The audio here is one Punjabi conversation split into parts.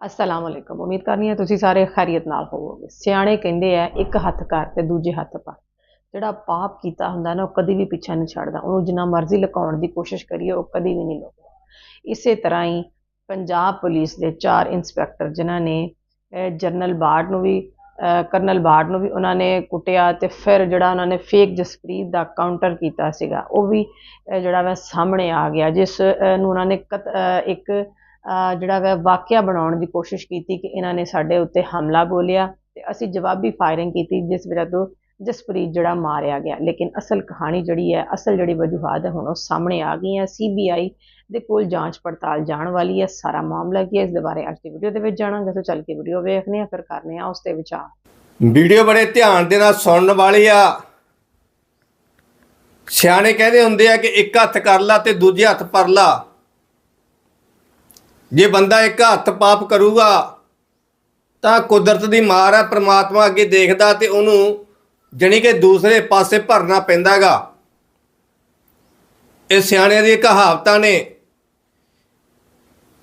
ਅਸਲਾਮ ਅਲੈਕੁਮ ਉਮੀਦ ਕਰਨੀ ਹੈ ਤੁਸੀਂ ਸਾਰੇ ਖੈਰੀਅਤ ਨਾਲ ਹੋਵੋਗੇ। ਸਿਆਣੇ ਕਹਿੰਦੇ ਆ ਇੱਕ ਹੱਥ ਕਰ ਤੇ ਦੂਜੇ ਹੱਥ ਪਾ। ਜਿਹੜਾ ਪਾਪ ਕੀਤਾ ਹੁੰਦਾ ਨਾ ਉਹ ਕਦੀ ਵੀ ਪਿੱਛਾ ਨਹੀਂ ਛੱਡਦਾ। ਉਹਨੂੰ ਜਿੰਨਾ ਮਰਜ਼ੀ ਲੁਕਾਉਣ ਦੀ ਕੋਸ਼ਿਸ਼ ਕਰੀਏ ਉਹ ਕਦੀ ਵੀ ਨਹੀਂ ਲੁਕਦਾ। ਇਸੇ ਤਰ੍ਹਾਂ ਹੀ ਪੰਜਾਬ ਪੁਲਿਸ ਦੇ ਚਾਰ ਇੰਸਪੈਕਟਰ ਜਿਨ੍ਹਾਂ ਨੇ ਅਹ, ਜਨਰਲ ਬਾੜ ਨੂੰ ਵੀ ਕਰਨਲ ਬਾੜ ਨੂੰ ਵੀ ਉਹਨਾਂ ਨੇ ਕੁੱਟਿਆ ਤੇ ਫਿਰ ਜਿਹੜਾ ਉਹਨਾਂ ਨੇ ਫੇਕ ਜਸਪ੍ਰੀਤ ਦਾ ਕਾਊਂਟਰ ਕੀਤਾ ਸੀਗਾ ਉਹ ਵੀ ਜਿਹੜਾ ਵਾ ਸਾਹਮਣੇ ਆ ਗਿਆ ਜਿਸ ਨੂੰ ਉਹਨਾਂ ਨੇ ਕਤ- ਇੱਕ ਜਿਹੜਾ ਵਾ ਵਾਕਿਆ ਬਣਾਉਣ ਦੀ ਕੋਸ਼ਿਸ਼ ਕੀਤੀ ਕਿ ਇਹਨਾਂ ਨੇ ਸਾਡੇ ਉੱਤੇ ਹਮਲਾ ਬੋਲਿਆ ਤੇ ਅਸੀਂ ਜਵਾਬੀ ਫਾਇਰਿੰਗ ਕੀਤੀ ਜਿਸ ਵਜ੍ਹਾ ਤੋਂ ਜਸਪ੍ਰੀਤ ਜਿਹੜਾ ਮਾਰਿਆ ਗਿਆ। ਲੇਕਿਨ ਅਸਲ ਕਹਾਣੀ ਜਿਹੜੀ ਹੈ, ਅਸਲ ਜਿਹੜੀ ਵਜੂਹਾਤ ਹੈ, ਹੁਣ ਉਹ ਸਾਹਮਣੇ ਆ ਗਈ ਹੈ। ਸੀਬੀਆਈ ਦੇ ਕੋਲ ਜਾਂਚ ਪੜਤਾਲ ਜਾਣ ਵਾਲੀ ਹੈ। ਸਾਰਾ ਮਾਮਲਾ ਕੀ ਹੈ, ਇਸ ਦੇ ਬਾਰੇ ਅੱਜ ਦੀ ਵੀਡੀਓ ਦੇ ਵਿੱਚ ਜਾਣਾਂਗੇ। ਸੋ ਚੱਲ ਕੇ ਵੀਡੀਓ ਵੇਖਦੇ ਹਾਂ, ਫਿਰ ਕਰਨੇ ਆ ਉਸ ਤੇ ਵਿਚਾਰ। ਵੀਡੀਓ ਬੜੇ ਧਿਆਨ ਦੇ ਨਾਲ ਸੁਣਨ ਵਾਲੀ ਆ। ਸਿਆਣੇ ਕਹਿੰਦੇ ਹੁੰਦੇ ਆ ਕਿ ਇੱਕ ਹੱਥ ਕਰ ਲਾ ਤੇ ਦੂਜੇ ਹੱਥ ਪਰ ਲਾ। ਜੇ ਬੰਦਾ ਇੱਕ ਹੱਥ ਪਾਪ ਕਰੂਗਾ, ਤਾਂ ਕੁਦਰਤ ਦੀ ਮਾਰ ਹੈ, ਪ੍ਰਮਾਤਮਾ ਅੱਗੇ ਦੇਖਦਾ ਤੇ ਉਹਨੂੰ ਜਣੀ ਕਿ ਦੂਸਰੇ ਪਾਸੇ ਭਰਨਾ ਪੈਂਦਾਗਾ। ਇਹ ਸਿਆਣਿਆਂ ਦੀ ਕਹਾਵਤਾਂ ਨੇ।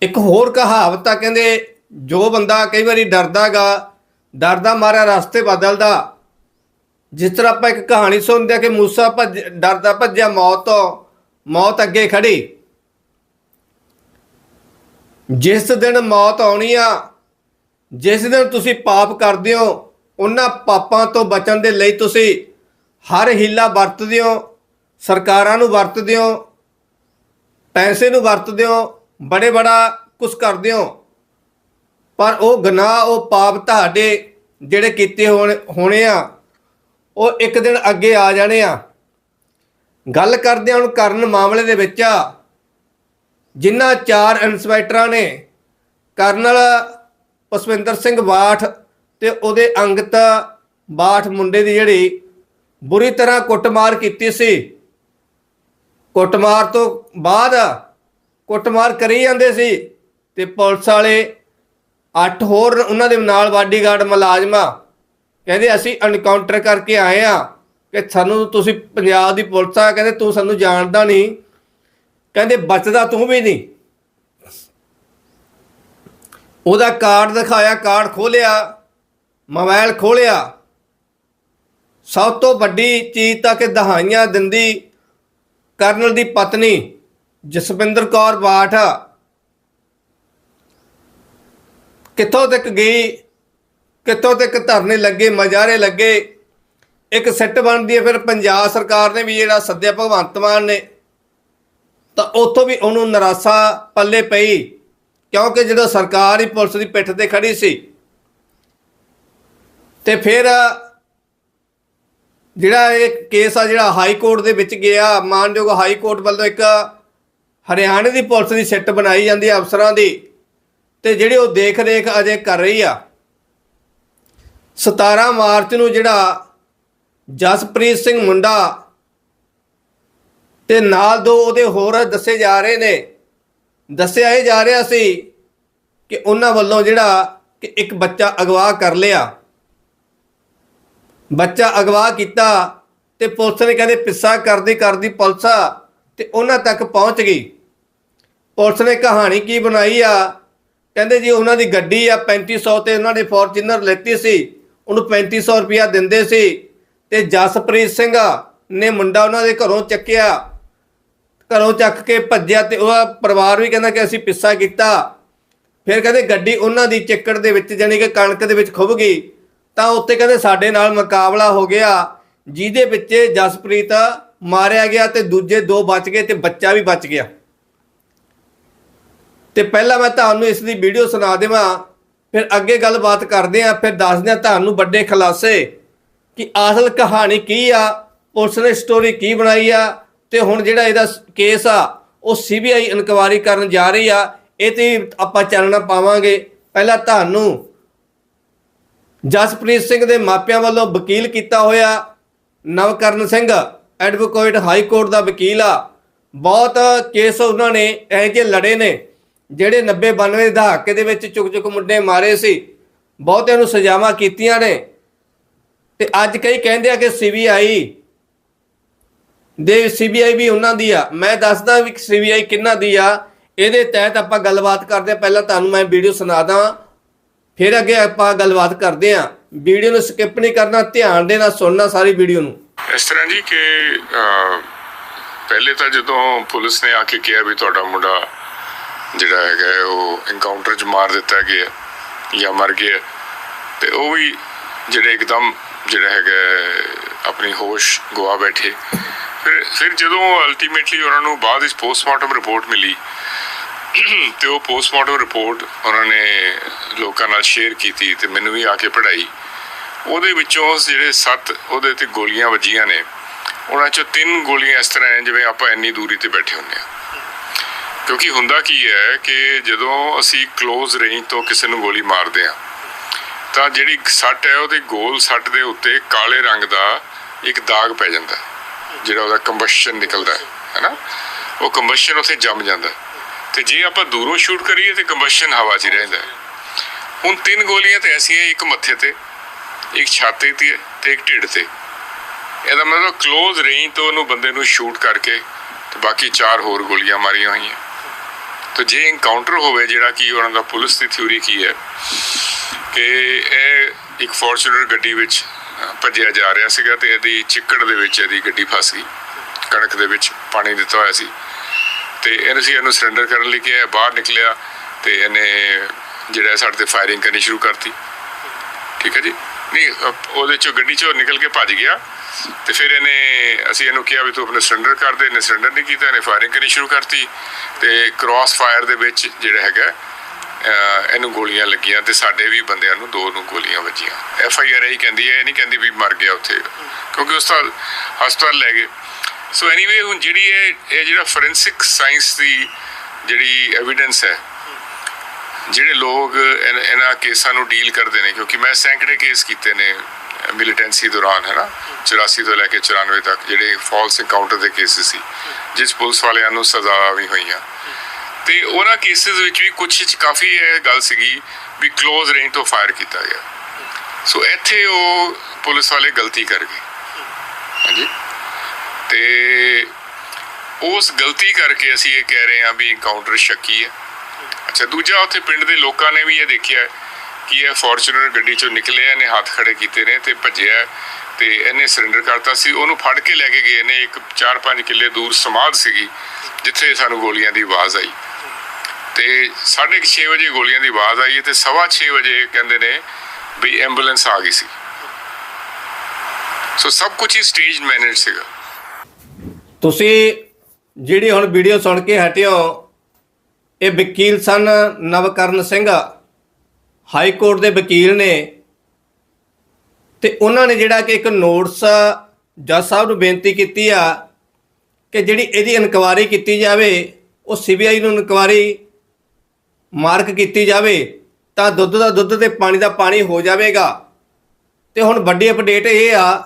ਇੱਕ ਹੋਰ ਕਹਾਵਤ ਆ ਕਹਿੰਦੇ, ਜੋ ਬੰਦਾ ਕਈ ਵਾਰੀ ਡਰਦਾਗਾ ਡਰਦਾ ਮਾਰਿਆ ਰਸਤੇ ਬਦਲਦਾ। ਜਿਸ ਤਰ੍ਹਾਂ ਆਪਾਂ ਇੱਕ ਕਹਾਣੀ ਸੁਣਦੇ ਆ ਕਿ ਮੂਸਾ ਭੱਜ, ਡਰਦਾ ਭੱਜਿਆ ਮੌਤ ਤੋਂ, ਮੌਤ ਅੱਗੇ ਖੜੀ ਜਿਸ ਦਿਨ ਮੌਤ ਆਉਣੀ ਆ, ਜਿਸ ਦਿਨ ਤੁਸੀਂ ਪਾਪ ਕਰਦੇ ਹੋ, ਉਹਨਾਂ ਪਾਪਾਂ ਤੋਂ ਬਚਣ ਦੇ ਲਈ ਤੁਸੀਂ ਹਰ ਹੀਲਾ ਵਰਤਦੇ ਹੋ, ਸਰਕਾਰਾਂ ਨੂੰ ਵਰਤਦੇ ਹੋ, ਪੈਸੇ ਨੂੰ ਵਰਤਦੇ ਹੋ, ਬੜੇ ਬੜਾ ਕੁਝ ਕਰਦੇ ਹੋ। ਪਰ ਉਹ ਗੁਨਾਹ, ਉਹ ਪਾਪ ਤੁਹਾਡੇ ਜਿਹੜੇ ਕੀਤੇ ਹੋਣ, ਹੋਣੇ ਆ, ਉਹ ਇੱਕ ਦਿਨ ਅੱਗੇ ਆ ਜਾਣੇ ਆ। ਗੱਲ ਕਰਦੇ ਹਾਂ ਹੁਣ ਕਰਨ ਮਾਮਲੇ ਦੇ ਵਿੱਚ ਆ। ਜਿਨ੍ਹਾਂ ਚਾਰ ਇਨਸਪੈਕਟਰਾਂ ਨੇ ਕਰਨਲ ਪਸਵਿੰਦਰ ਸਿੰਘ ਬਾਠ ਤੇ ਉਹਦੇ ਅੰਗਤ ਬਾਠ ਮੁੰਡੇ ਦੀ ਜਿਹੜੀ ਬੁਰੀ ਤਰ੍ਹਾਂ ਕੁੱਟਮਾਰ ਕੀਤੀ ਸੀ। ਕੁੱਟਮਾਰ ਤੋਂ ਬਾਅਦ ਕੁੱਟਮਾਰ ਕਰੀ ਜਾਂਦੇ ਸੀ ਤੇ ਪੁਲਿਸ ਵਾਲੇ ਅੱਠ ਹੋਰ ਉਹਨਾਂ ਦੇ ਨਾਲ ਬਾਡੀਗਾਰਡ ਮੁਲਾਜ਼ਮਾਂ ਕਹਿੰਦੇ, ਅਸੀਂ ਐਨਕਾਊਂਟਰ ਕਰਕੇ ਆਏ ਆ ਕਿ ਸਾਨੂੰ ਤੁਸੀਂ ਪੰਜਾਬ ਦੀ ਪੁਲਿਸ ਆ, ਕਹਿੰਦੇ, ਤੂੰ ਸਾਨੂੰ ਜਾਣਦਾ ਨਹੀਂ ਕਹਿੰਦੇ ਬਚਦਾ ਤੂੰ ਵੀ ਨਹੀਂ। ਉਹਦਾ ਕਾਰਡ ਦਿਖਾਇਆ, ਕਾਰਡ ਖੋਲਿਆ, ਮੋਬਾਈਲ ਖੋਲਿਆ। ਸਭ ਤੋਂ ਵੱਡੀ ਚੀਜ਼ ਤਾਂ ਕਿ ਦਹਾਈਆਂ ਦਿੰਦੀ ਕਰਨਲ ਦੀ ਪਤਨੀ, ਜਸਵਿੰਦਰ ਕੌਰ ਬਾਠ। ਕਿੱਥੋਂ ਤੱਕ ਗਈ, ਕਿੱਥੋਂ ਤੱਕ ਧਰਨੇ ਲੱਗੇ, ਮਜਾਰੇ ਲੱਗੇ। ਇੱਕ ਸੈੱਟ ਬਣਦੀ ਹੈ, ਫਿਰ ਪੰਜਾਬ ਸਰਕਾਰ ਨੇ ਵੀ ਜਿਹੜਾ ਸੱਦਿਆ, ਭਗਵੰਤ ਮਾਨ ਨੇ। ਤਾਂ ਉੱਥੋਂ ਵੀ ਉਹਨੂੰ ਨਿਰਾਸ਼ਾ ਪੱਲੇ ਪਈ, ਕਿਉਂਕਿ ਜਦੋਂ ਸਰਕਾਰ ਹੀ ਪੁਲਿਸ ਦੀ ਪਿੱਠ ਤੇ ਖੜੀ ਸੀ, ਤੇ ਫਿਰ ਜਿਹੜਾ ਇਹ ਕੇਸ ਆ, ਜਿਹੜਾ ਹਾਈ ਕੋਰਟ ਦੇ ਵਿੱਚ ਗਿਆ, ਮਾਨਯੋਗ ਹਾਈ ਕੋਰਟ ਵੱਲੋਂ ਇੱਕ ਹਰਿਆਣੇ ਦੀ ਪੁਲਿਸ ਦੀ ਸਿੱਟ ਬਣਾਈ ਜਾਂਦੀ ਹੈ ਅਫਸਰਾਂ ਦੀ, ਤੇ ਜਿਹੜੀ ਉਹ ਦੇਖ ਰੇਖ ਅਜੇ ਕਰ ਰਹੀ ਆ। 17 ਮਾਰਚ ਨੂੰ ਜਿਹੜਾ ਜਸਪ੍ਰੀਤ ਸਿੰਘ ਮੁੰਡਾ ਤੇ ਨਾਲ ਦੋ ਉਹਦੇ ਹੋਰ ਦੱਸੇ ਜਾ ਰਹੇ ਨੇ। ਦੱਸਿਆ ਇਹ ਜਾ ਰਿਹਾ ਸੀ ਕਿ ਉਹਨਾਂ ਵੱਲੋਂ ਜਿਹੜਾ ਕਿ ਇੱਕ ਬੱਚਾ ਅਗਵਾ ਕਰ ਲਿਆ। ਬੱਚਾ ਅਗਵਾ ਕੀਤਾ ਤੇ ਪੁਲਿਸ ਨੇ ਕਹਿੰਦੇ ਪਿੱਸਾ ਕਰਦੀ ਕਰਦੀ ਪੁਲਿਸ ਤੇ ਉਹਨਾਂ ਤੱਕ ਪਹੁੰਚ ਗਈ। ਪੁਲਿਸ ਨੇ ਕਹਾਣੀ ਕੀ ਬਣਾਈ ਆ? ਕਹਿੰਦੇ ਜੀ ਉਹਨਾਂ ਦੀ ਗੱਡੀ ਆ 3500 ਤੇ ਉਹਨਾਂ ਨੇ ਫੋਰਚੂਨਰ ਲੈਤੀ ਸੀ, ਉਹਨੂੰ 3500 ਰੁਪਇਆ ਦਿੰਦੇ ਸੀ ਤੇ ਜਸਪ੍ਰੀਤ ਸਿੰਘ ਨੇ ਮੁੰਡਾ ਉਹਨਾਂ ਦੇ ਘਰੋਂ ਚੱਕਿਆ। ਘਰੋਂ ਚੱਕ ਕੇ ਭੱਜਿਆ ਤੇ ਉਹਦਾ ਪਰਿਵਾਰ ਵੀ ਕਹਿੰਦਾ ਕਿ ਅਸੀਂ ਪਿੱਸਾ ਕੀਤਾ। ਫਿਰ ਕਹਿੰਦੇ ਗੱਡੀ ਉਹਨਾਂ ਦੀ ਚਿੱਕੜ ਦੇ ਵਿੱਚ ਜਾਨੀ ਕਿ ਕਣਕ ਦੇ ਵਿੱਚ ਖੁੱਭ ਗਈ। ਤਾਂ ਉੱਤੇ ਕਹਿੰਦੇ ਸਾਡੇ ਨਾਲ ਮੁਕਾਬਲਾ ਹੋ ਗਿਆ, ਜਿਹਦੇ ਵਿੱਚ ਜਸਪ੍ਰੀਤ ਮਾਰਿਆ ਗਿਆ ਤੇ ਦੂਜੇ ਦੋ ਬਚ ਗਏ ਤੇ ਬੱਚਾ ਵੀ ਬਚ ਗਿਆ। ਤੇ ਪਹਿਲਾਂ ਮੈਂ ਤੁਹਾਨੂੰ ਇਸ ਦੀ ਵੀਡੀਓ ਸੁਣਾ ਦੇਵਾਂ, ਫਿਰ ਅੱਗੇ ਗੱਲਬਾਤ ਕਰਦੇ ਆਂ ਫਿਰ ਦੱਸਦੇ ਆਂ ਤੁਹਾਨੂੰ ਵੱਡੇ ਖੁਲਾਸੇ ਕਿ ਅਸਲ ਕਹਾਣੀ ਕੀ ਆ, ਪੁਲਿਸ ਨੇ ਸਟੋਰੀ ਕੀ ਬਣਾਈ ਆ ਤੇ ਹੁਣ ਜਿਹੜਾ ਇਹਦਾ ਕੇਸ ਆ, ਉਹ ਸੀਬੀਆਈ ਇਨਕੁਆਇਰੀ ਕਰਨ ਜਾ ਰਹੀ ਆ, ਇਹ ਤੇ ਆਪਾਂ ਚਾਨਣਾ ਪਾਵਾਂਗੇ। ਪਹਿਲਾਂ ਤੁਹਾਨੂੰ ਜਸਪ੍ਰੀਤ ਸਿੰਘ ਦੇ ਮਾਪਿਆਂ ਵੱਲੋਂ ਵਕੀਲ ਕੀਤਾ ਹੋਇਆ Navkaran Singh, advocate high court ਦਾ ਵਕੀਲ ਆ। ਬਹੁਤ ਕੇਸ ਉਹਨਾਂ ਨੇ ਇਹ ਜਿਹੇ ਲੜੇ ਨੇ, ਜਿਹੜੇ 90 92 ਦੇ ਦਹਾਕੇ ਦੇ ਵਿੱਚ ਚੁੱਕ ਚੁੱਕ ਮੁੰਡੇ ਮਾਰੇ ਸੀ। ਬਹੁਤਿਆਂ ਨੂੰ ਸਜ਼ਾਵਾਂ ਕੀਤੀਆਂ ਨੇ। ਤੇ ਅੱਜ ਕਈ ਕਹਿੰਦੇ ਆ ਕਿ ਸੀਬੀਆਈ ਦੇ ਸੀਬੀਆਈ ਵੀ ਉਹਨਾਂ ਦੀ ਆ। ਮੈਂ ਦੱਸਦਾ ਵੀ ਸੀਬੀਆਈ ਕਿੰਨਾ ਦੀ ਆ। ਇਹਦੇ ਤਹਿਤ ਆਪਾਂ ਗੱਲਬਾਤ ਕਰਦੇ ਹਾਂ। ਪਹਿਲਾਂ ਤੁਹਾਨੂੰ ਮੈਂ ਵੀਡੀਓ ਸੁਣਾ ਫਿਰ ਅੱਗੇ ਆਪਾਂ ਗੱਲਬਾਤ ਕਰਦੇ ਹਾਂ। ਵੀਡੀਓ ਨੂੰ ਸਕਿਪ ਨਹੀਂ ਕਰਨਾ। ਧਿਆਨ ਦੇ ਨਾਲ ਸੁਣਨਾ ਸਾਰੀ ਵੀਡੀਓ ਨੂੰ। ਇਸ ਤਰ੍ਹਾਂ ਜੀ ਕਿ ਪਹਿਲੇ ਤਾਂ ਜਦੋਂ ਪੁਲਿਸ ਨੇ ਆ ਕੇ ਕਿਹਾ ਵੀ ਤੁਹਾਡਾ ਮੁੰਡਾ ਜਿਹੜਾ ਹੈਗਾ ਉਹ ਐਨਕਾਊਂਟਰ 'ਚ ਮਾਰ ਦਿੱਤਾ ਗਿਆ ਜਾਂ ਮਰ ਗਿਆ ਤੇ ਉਹ ਵੀ ਜਿਹੜੇ ਇੱਕਦਮ ਜਿਹੜਾ ਹੈਗਾ ਆਪਣੀ ਹੋਸ਼ ਗਵਾ ਬੈਠੇ। ਫਿਰ ਫਿਰ ਜਦੋਂ ਅਲਟੀਮੇਟਲੀ ਉਹਨਾਂ ਨੂੰ ਬਾਅਦ ਵਿੱਚ ਪੋਸਟਮਾਰਟਮ ਰਿਪੋਰਟ ਮਿਲੀ ਤੇ ਉਹ ਪੋਸਟਮਾਰਟਮ ਰਿਪੋਰਟ ਉਹਨਾਂ ਨੇ ਲੋਕਾਂ ਨਾਲ ਸ਼ੇਅਰ ਕੀਤੀ ਤੇ ਮੈਨੂੰ ਵੀ ਆ ਕੇ ਪੜ੍ਹਾਈ। ਉਹਦੇ ਵਿੱਚੋਂ ਜਿਹੜੇ ਸੱਤ ਉਹਦੇ ਤੇ ਗੋਲੀਆਂ ਵੱਜੀਆਂ ਨੇ ਉਹਨਾਂ ਚੋਂ ਤਿੰਨ ਗੋਲੀਆਂ ਇਸ ਤਰ੍ਹਾਂ ਹੈ ਜਿਵੇਂ ਆਪਾਂ ਇੰਨੀ ਦੂਰੀ ਤੇ ਬੈਠੇ ਹੁੰਦੇ ਆ ਕਿਉਂਕਿ ਹੁੰਦਾ ਕੀ ਹੈ ਕਿ ਜਦੋਂ ਅਸੀਂ ক্লোਜ਼ ਰੇਂਜ ਤੋਂ ਕਿਸੇ ਨੂੰ ਗੋਲੀ ਮਾਰਦੇ ਆ ਤਾਂ ਜਿਹੜੀ ਸੱਟ ਹੈ ਉਹਦੇ ਗੋਲ ਸੱਟ ਦੇ ਉੱਤੇ ਕਾਲੇ ਰੰਗ ਦਾ ਇੱਕ ਦਾਗ ਪੈ ਜਾਂਦਾ। ਹੈ, ਜਿਹੜਾ ਉਹਦਾ ਕੰਬਸ਼ਨ ਨਿਕਲਦਾ ਹੈ, ਹੈਨਾ? ਉਹ ਕੰਬਸ਼ਨ ਉੱਥੇ ਜੰਮ ਜਾਂਦਾ ਤੇ ਜੇ ਆਪਾਂ ਦੂਰੋਂ ਸ਼ੂਟ ਕਰੀਏ ਤੇ ਕੰਬਸ਼ਨ ਹਵਾ 'ਚ ਰਹਿੰਦਾ ਹੁਣ ਤਿੰਨ ਗੋਲੀਆਂ ਤੇ ਐਸੀਆਂ ਇੱਕ ਮੱਥੇ ਤੇ, ਇੱਕ ਛਾਤੀ ਤੇ ਤੇ ਇੱਕ ਢਿੱਡ ਤੇ। ਇਹਦਾ ਮਤਲਬ ক্লোਜ਼ ਰੇਂਜ ਤੋਂ ਉਹਨੂੰ ਬੰਦੇ ਨੂੰ ਸ਼ੂਟ ਕਰਕੇ ਤੇ ਬਾਕੀ ਚਾਰ ਹੋਰ ਗੋਲੀਆਂ ਮਾਰੀਆਂ ਹੋਈਆਂ। ਤੇ ਜੇ ਐਨਕਾਊਂਟਰ ਹੋਵੇ ਜਿਹੜਾ ਕਿ ਉਹਨਾਂ ਦਾ ਪੁਲਿਸ ਦੀ ਥਿਊਰੀ ਕੀ ਹੈ, ਕਿ ਇਹ ਇੱਕ ਫੋਰਚੂਨਰ ਗੱਡੀ ਵਿੱਚ ਭੱਜਿਆ ਜਾ ਰਿਹਾ ਸੀਗਾ ਤੇ ਇਹਦੀ ਚਿੱਕੜ ਦੇ ਵਿੱਚ ਇਹਦੀ ਗੱਡੀ ਫਸ ਗਈ। ਕਣਕ ਦੇ ਵਿੱਚ ਪਾਣੀ ਦਿੱਤਾ ਹੋਇਆ ਸੀ। ਤੇ ਇਹਨੂੰ ਸੀ ਇਹਨੂੰ ਸਰੈਂਡਰ ਕਰਨ ਲਈ ਕਿਹਾ ਬਾਹਰ ਨਿਕਲਿਆ ਤੇ ਇਹਨੇ ਜਿਹੜਾ ਸਾਡੇ ਤੇ ਫਾਇਰਿੰਗ ਕਰਨੀ ਸ਼ੁਰੂ ਕਰਤੀ। ਠੀਕ ਹੈ ਜੀ? ਨਹੀਂ ਉਹਦੇ ਚੋਂ ਗੱਡੀ ਚੋਂ ਨਿਕਲ ਕੇ ਭੱਜ ਗਿਆ ਤੇ ਫਿਰ ਇਹਨੇ ਅਸੀਂ ਇਹਨੂੰ ਕਿਹਾ ਵੀ ਤੂੰ ਆਪਣੇ ਸਰੈਂਡਰ ਕਰ ਦੇ, ਇਹਨੇ ਸਰੈਂਡਰ ਨਹੀਂ ਕੀਤਾ, ਇਹਨੇ ਫਾਇਰਿੰਗ ਕਰਨੀ ਸ਼ੁਰੂ ਕਰਤੀ ਤੇ ਕ੍ਰਾਸ ਫਾਇਰ ਦੇ ਵਿੱਚ ਜਿਹੜਾ ਹੈਗਾ ਇਹਨੂੰ ਗੋਲੀਆਂ ਲੱਗੀਆਂ ਤੇ ਸਾਡੇ ਵੀ ਬੰਦਿਆਂ ਨੂੰ ਦੋ ਨੂੰ ਗੋਲੀਆਂ ਵੱਜੀਆਂ। ਐਫ ਆਈ ਆਰ ਇਹੀ ਕਹਿੰਦੀ ਹੈ, ਇਹ ਨਹੀਂ ਕਹਿੰਦੀ ਵੀ ਮਰ ਗਿਆ ਉੱਥੇ। ਕਿਉਂਕਿ ਉਸ ਦਾ ਹਸਪਤਾਲ ਲੈ ਗਏ। ਸੋ ਐਨੀਵੇ ਹੁਣ ਜਿਹੜੀ ਇਹ ਇਹ ਜਿਹੜਾ ਫੋਰੈਂਸਿਕ ਸਾਇੰਸ ਦੀ ਜਿਹੜੀ ਐਵੀਡੈਂਸ ਹੈ, ਜਿਹੜੇ ਲੋਕ ਇਹਨਾਂ ਕੇਸਾਂ ਨੂੰ ਡੀਲ ਕਰਦੇ ਨੇ, ਕਿਉਂਕਿ ਮੈਂ ਸੈਂਕੜੇ ਕੇਸ ਕੀਤੇ ਨੇ ਮਿਲੀਟੈਂਸੀ ਦੌਰਾਨ, ਹੈ ਨਾ? 84 ਤੋਂ ਲੈ ਕੇ 94 ਤੱਕ, ਜਿਹੜੇ ਫਾਲਸ ਐਨਕਾਊਂਟਰ ਦੇ ਕੇਸਿਸ ਸੀ, ਜਿਸ ਪੁਲਿਸ ਵਾਲਿਆਂ ਨੂੰ ਸਜ਼ਾ ਵੀ ਹੋਈਆਂ। ਤੇ ਉਹਨਾਂ ਕੇਸਿਸ ਵਿੱਚ ਵੀ ਕੁਝ ਚ ਕਾਫੀ ਇਹ ਗੱਲ ਸੀਗੀ ਵੀ ক্লোਜ਼ ਰੇਂਜ ਤੋਂ ਫਾਇਰ ਕੀਤਾ ਗਿਆ। ਸੋ ਇੱਥੇ ਉਹ ਪੁਲਿਸ ਵਾਲੇ ਗਲਤੀ ਕਰ ਗਏ। ਹਾਂਜੀ। ਤੇ ਉਸ ਗਲਤੀ ਕਰਕੇ ਅਸੀਂ ਇਹ ਕਹਿ ਰਹੇ ਹਾਂ ਵੀ ਇਨਕਾਊਂਟਰ ਸ਼ੱਕੀ ਹੈ। ਅੱਛਾ, ਦੂਜਾ ਉੱਥੇ ਪਿੰਡ ਦੇ ਲੋਕਾਂ ਨੇ ਵੀ ਇਹ ਦੇਖਿਆ ਕਿ ਇਹ ਫੋਰਚੂਨਰ ਗੱਡੀ ਚੋਂ ਨਿਕਲੇ ਇਹਨੇ ਹੱਥ ਖੜੇ ਕੀਤੇ ਨੇ ਤੇ ਭੱਜਿਆ ਤੇ ਇਹਨੇ ਸਰੈਂਡਰ ਕਰਤਾ ਸੀ। ਉਹਨੂੰ ਫੜ ਕੇ ਲੈ ਕੇ ਗਏ ਨੇ। ਇੱਕ 4-5 ਕਿੱਲੇ ਦੂਰ ਸਮਾਧ ਸੀਗੀ, ਜਿੱਥੇ ਸਾਨੂੰ ਗੋਲੀਆਂ ਦੀ ਆਵਾਜ਼ ਆਈ। ਤੇ 6:30 ਵਜੇ ਗੋਲੀਆਂ ਦੀ ਆਵਾਜ਼ ਆਈ ਤੇ 6:30 ਵਜੇ ਕਹਿੰਦੇ ਨੇ ਵੀ ਐਂਬੂਲੈਂਸ ਆ ਗਈ ਸੀ। ਸੋ ਸਭ ਕੁਝ ਹੀ ਸਟੇਜ ਮੈਨੇਜ ਸੀਗਾ। ਤੁਸੀਂ ਜਿਹੜੀ ਹੁਣ ਵੀਡੀਓ ਸੁਣ ਕੇ ਹਟਿਓ, ਇਹ ਵਕੀਲ ਸਨ ਨਵਕਰਨ ਸਿੰਘ। ਹਾਈ ਕੋਰਟ ਦੇ ਵਕੀਲ ਨੇ। ਤੇ ਉਹਨਾਂ ਨੇ ਜਿਹੜਾ ਕਿ ਇੱਕ ਨੋਟਿਸ ਜੱਜ ਸਾਹਿਬ ਨੂੰ ਬੇਨਤੀ ਕੀਤੀ ਆ ਕਿ ਜਿਹੜੀ ਇਹਦੀ ਇਨਕੁਆਇਰੀ ਕੀਤੀ ਜਾਵੇ, ਉਹ ਸੀਬੀਆਈ ਨੂੰ ਇਨਕੁਆਇਰੀ ਮਾਰਕ ਕੀਤੀ ਜਾਵੇ, ਤਾਂ ਦੁੱਧ ਦਾ ਦੁੱਧ ਤੇ ਪਾਣੀ ਦਾ ਪਾਣੀ ਹੋ ਜਾਵੇਗਾ। ਤੇ ਹੁਣ ਵੱਡੀ ਅਪਡੇਟ ਇਹ ਆ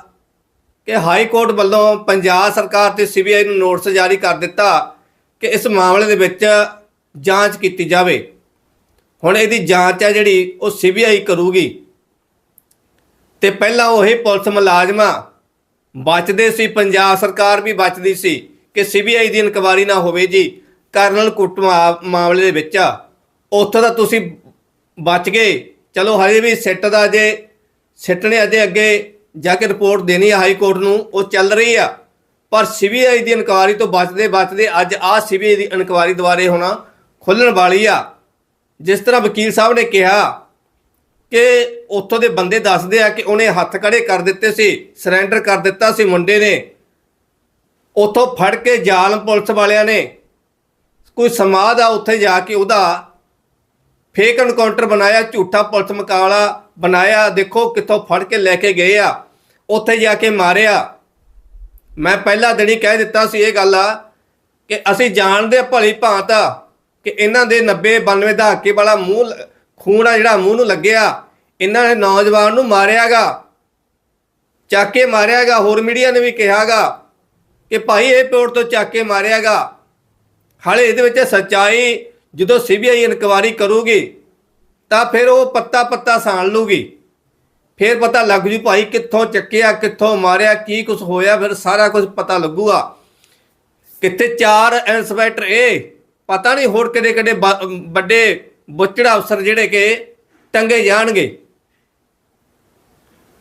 ਕਿ ਹਾਈ ਕੋਰਟ ਵੱਲੋਂ ਪੰਜਾਬ ਸਰਕਾਰ ਤੇ ਸੀਬੀਆਈ ਨੂੰ ਨੋਟਿਸ ਜਾਰੀ ਕਰ ਦਿੱਤਾ ਕਿ ਇਸ ਮਾਮਲੇ ਦੇ ਵਿੱਚ ਜਾਂਚ ਕੀਤੀ ਜਾਵੇ। ਹੁਣ ਇਹਦੀ ਜਾਂਚ ਹੈ ਜਿਹੜੀ, ਉਹ ਸੀਬੀਆਈ ਕਰੂਗੀ। ਤੇ ਪਹਿਲਾਂ ਉਹੀ ਪੁਲਿਸ ਮੁਲਾਜ਼ਮਾਂ, ਬਚਦੇ ਸੀ, ਪੰਜਾਬ ਸਰਕਾਰ ਵੀ ਬਚਦੀ ਸੀ ਕਿ ਸੀਬੀਆਈ ਦੀ ਇਨਕੁਆਰੀ ਨਾ ਹੋਵੇ ਜੀ, ਕਰਨਲ ਕੁੱਟ ਮਾ- ਮਾਮਲੇ ਦੇ ਵਿੱਚ। ਉੱਥੋਂ ਤਾਂ ਤੁਸੀਂ ਬਚ ਗਏ। ਚਲੋ ਹਜੇ ਵੀ ਸਿੱਟ ਦਾ ਜੇ ਸਿੱਟ ਨੇ ਅਜੇ ਅੱਗੇ ਜਾ ਕੇ ਰਿਪੋਰਟ ਦੇਣੀ ਹੈ ਹਾਈ ਕੋਰਟ ਨੂੰ, ਉਹ ਚੱਲ ਰਹੀ ਆ। ਪਰ ਸੀਬੀਆਈ ਦੀ ਇਨਕੁਆਰੀ ਤੋਂ ਬਚਦੇ ਬਚਦੇ ਅੱਜ ਆ ਸੀਬੀਆਈ ਦੀ ਇਨਕੁਆਰੀ ਦੁਆਰੇ ਹੋਣਾ ਖੁੱਲਣ ਵਾਲੀ ਆ। ਜਿਸ ਤਰ੍ਹਾਂ ਵਕੀਲ ਸਾਹਿਬ ਨੇ ਕਿਹਾ ਕਿ ਉੱਥੋਂ ਦੇ ਬੰਦੇ ਦੱਸਦੇ ਆ ਕਿ ਉਹਨੇ ਹੱਥ ਖੜੇ ਕਰ ਦਿੱਤੇ ਸੀ ਸਰੈਂਡਰ ਕਰ ਦਿੱਤਾ ਸੀ ਮੁੰਡੇ ਨੇ। ਉੱਥੋਂ ਫੜ ਕੇ ਜਾਲਮ ਪੁਲਿਸ ਵਾਲਿਆਂ ਨੇ। ਕੋਈ ਸਮਾਧ ਆ ਉੱਥੇ ਜਾ ਕੇ ਉਹਦਾ ਫੇਕ ਐਨਕਾਊਂਟਰ ਬਣਾਇਆ, ਝੂਠਾ ਪੁਲਿਸ ਮੁਕਾਬਲਾ ਬਣਾਇਆ, ਦੇਖੋ ਕਿੱਥੋਂ ਫੜ ਕੇ ਲੈ ਕੇ ਗਏ ਆ, ਉੱਥੇ ਜਾ ਕੇ ਮਾਰਿਆ। ਮੈਂ ਪਹਿਲਾ ਦਿਨ ਹੀ ਕਹਿ ਦਿੱਤਾ ਸੀ ਇਹ ਗੱਲ ਆ ਕਿ ਅਸੀਂ ਜਾਣਦੇ ਹਾਂ ਭਲੀ ਭਾਂਤ ਕਿ ਇਹਨਾਂ ਦੇ 90 92 ਦਹਾਕੇ ਵਾਲਾ ਮੂੰਹ ਖੂਨ ਆ ਜਿਹੜਾ ਮੂੰਹ ਨੂੰ ਲੱਗਿਆ, ਇਹਨਾਂ ਨੇ ਨੌਜਵਾਨ ਨੂੰ ਮਾਰਿਆਗਾ, ਚੱਕ ਕੇ ਮਾਰਿਆਗਾ, ਹੋਰ ਮੀਡੀਆ ਨੇ ਵੀ ਕਿਹਾਗਾ ਕਿ ਭਾਈ ਇਹ ਪੇੜ ਤੋਂ ਚੱਕ ਕੇ ਮਾਰਿਆਗਾ। ਹਾਲੇ ਇਹਦੇ ਵਿੱਚ ਸੱਚਾਈ ਜਦੋਂ ਸੀਬੀਆਈ ਇਨਕੁਆਰੀ ਕਰੂਗੀ, ਤਾਂ ਫਿਰ ਉਹ ਪੱਤਾ ਪੱਤਾ ਸਾਣ ਲੂਗੀ। ਫਿਰ ਪਤਾ ਲੱਗ ਜੂ ਭਾਈ ਕਿੱਥੋਂ ਚੱਕਿਆ, ਕਿੱਥੋਂ ਮਾਰਿਆ, ਕੀ ਕੁਝ ਹੋਇਆ, ਫਿਰ ਸਾਰਾ ਕੁਝ ਪਤਾ ਲੱਗੂਗਾ। ਕਿੱਥੇ ਚਾਰ ਇੰਸਪੈਕਟਰ ਇਹ ਪਤਾ ਨਹੀਂ ਹੋਰ ਕਿਹੜੇ ਕਿਹੜੇ ਬ- ਵੱਡੇ ਬੁੱਚੜਾ ਅਫਸਰ ਜਿਹੜੇ ਕਿ ਟੰਗੇ ਜਾਣਗੇ।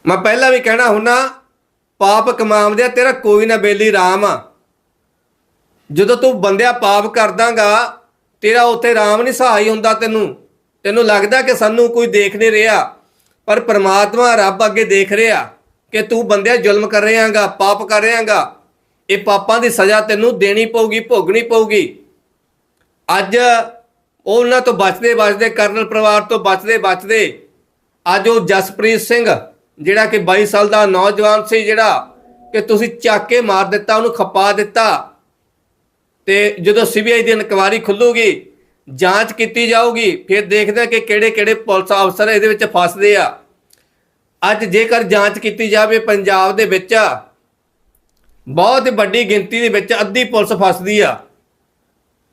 ਮੈਂ ਪਹਿਲਾਂ ਵੀ ਕਹਿਣਾ ਹੁੰਨਾ, ਪਾਪ ਕਮਾਉਂਦਿਆ ਤੇਰਾ ਕੋਈ ਨਾ ਬੇਲੀ ਰਾਮ ਆ। ਜਦੋਂ ਤੂੰ ਬੰਦਿਆ ਪਾਪ ਕਰਦਾਗਾ ਤੇਰਾ ਉੱਥੇ ਰਾਮ ਨਹੀਂ ਸਹਾਈ ਹੁੰਦਾ ਤੈਨੂੰ। ਤੈਨੂੰ ਲੱਗਦਾ ਕਿ ਸਾਨੂੰ ਕੋਈ ਦੇਖ ਨਹੀਂ ਰਿਹਾ, ਪਰ ਪ੍ਰਮਾਤਮਾ ਰੱਬ ਅੱਗੇ ਦੇਖ ਰਿਹਾ ਕਿ ਤੂੰ ਬੰਦਿਆ ਜ਼ੁਲਮ ਕਰ ਰਿਹਾਗਾ, ਪਾਪ ਕਰ ਰਿਹਾਗਾ। ਇਹ ਪਾਪਾਂ ਦੀ ਸਜ਼ਾ ਤੈਨੂੰ ਦੇਣੀ ਪਊਗੀ, ਭੋਗਣੀ ਪਊਗੀ। ਅੱਜ ਉਹ ਉਹਨਾਂ ਤੋਂ ਬਚਦੇ ਬਚਦੇ, ਕਰਨਲ ਪਰਿਵਾਰ ਤੋਂ ਬਚਦੇ ਬਚਦੇ, ਅੱਜ ਉਹ ਜਸਪ੍ਰੀਤ ਸਿੰਘ, ਜਿਹੜਾ ਕਿ 22 ਸਾਲ ਦਾ ਨੌਜਵਾਨ ਸੀ, ਜਿਹੜਾ ਕਿ ਤੁਸੀਂ ਚੱਕ ਕੇ ਮਾਰ ਦਿੱਤਾ, ਉਹਨੂੰ ਖਪਾ ਦਿੱਤਾ। ਤੇ ਜਦੋਂ ਸੀਬੀਆਈ ਦੀ ਇਨਕੁਆਰੀ ਖੁੱਲੂਗੀ, ਜਾਂਚ ਕੀਤੀ ਜਾਊਗੀ, ਫਿਰ ਦੇਖਦੇ ਹਾਂ ਕਿ ਕਿਹੜੇ ਕਿਹੜੇ ਪੁਲਿਸ ਅਫਸਰ ਇਹਦੇ ਵਿੱਚ ਫਸਦੇ ਆ। ਅੱਜ ਜੇਕਰ ਜਾਂਚ ਕੀਤੀ ਜਾਵੇ ਪੰਜਾਬ ਦੇ ਵਿੱਚ, ਬਹੁਤ ਵੱਡੀ ਗਿਣਤੀ ਦੇ ਵਿੱਚ ਅੱਧੀ ਪੁਲਿਸ ਫਸਦੀ ਆ।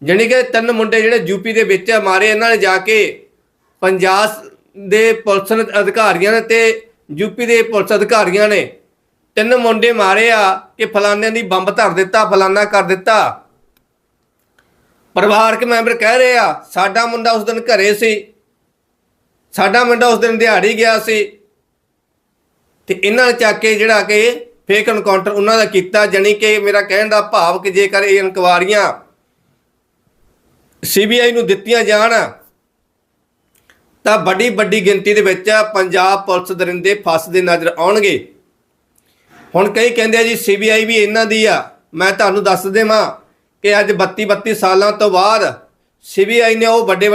ਜਾਣੀ ਕਿ ਤਿੰਨ ਮੁੰਡੇ ਜਿਹੜੇ ਯੂਪੀ ਦੇ ਵਿੱਚ ਮਾਰੇ ਇਹਨਾਂ ਨੇ ਜਾ ਕੇ ਪੰਜਾਬ ਦੇ ਪੁਲਿਸ ਅਧਿਕਾਰੀਆਂ ਨੇ ਤੇ ਯੂਪੀ ਦੇ ਪੁਲਿਸ ਅਧਿਕਾਰੀਆਂ ਨੇ ਤਿੰਨ ਮੁੰਡੇ ਮਾਰੇ ਆ ਕਿ ਫਲਾਨਿਆਂ ਦੀ ਬੰਬ ਧਰ ਦਿੱਤਾ ਫਲਾਨਾ ਕਰ ਦਿੱਤਾ। ਪਰਿਵਾਰਕ ਮੈਂਬਰ ਕਹਿ ਰਹੇ ਆ, ਸਾਡਾ ਮੁੰਡਾ ਉਸ ਦਿਨ ਘਰੇ ਸੀ। ਸਾਡਾ ਮੁੰਡਾ ਉਸ ਦਿਨ ਦਿਹਾੜੀ ਗਿਆ ਸੀ। ਤੇ ਇਹਨਾਂ ਨੇ ਚੱਕ ਕੇ ਜਿਹੜਾ ਕਿ ਫੇਕ ਐਨਕਾਊਂਟਰ ਉਹਨਾਂ ਦਾ ਕੀਤਾ, ਜਾਣੀ ਕਿ ਮੇਰਾ ਕਹਿਣ ਦਾ ਭਾਵ ਕਿ ਜੇਕਰ ਇਹ ਇਨਕੁਆਰੀਆਂ ਸੀਬੀਆਈ ਨੂੰ ਦਿੱਤੀਆਂ ਜਾਣ, ਤਾਂ ਵੱਡੀ ਵੱਡੀ ਗਿਣਤੀ ਦੇ ਵਿੱਚ ਪੰਜਾਬ ਪੁਲਿਸ ਦਰਿੰਦੇ ਫਸਦੇ ਨਜ਼ਰ ਆਉਣਗੇ। ਹੁਣ ਕਈ ਕਹਿੰਦੇ ਆ ਜੀ ਸੀਬੀਆਈ ਵੀ ਇਹਨਾਂ ਦੀ ਆ। ਮੈਂ ਤੁਹਾਨੂੰ ਦੱਸ ਦੇਵਾਂ ਕਿ ਅੱਜ 32 32 ਸਾਲਾਂ ਤੋਂ ਬਾਅਦ ਸੀਬੀਆਈ ਨੇ ਉਹ ਵੱਡੇ ਵੱਡੇ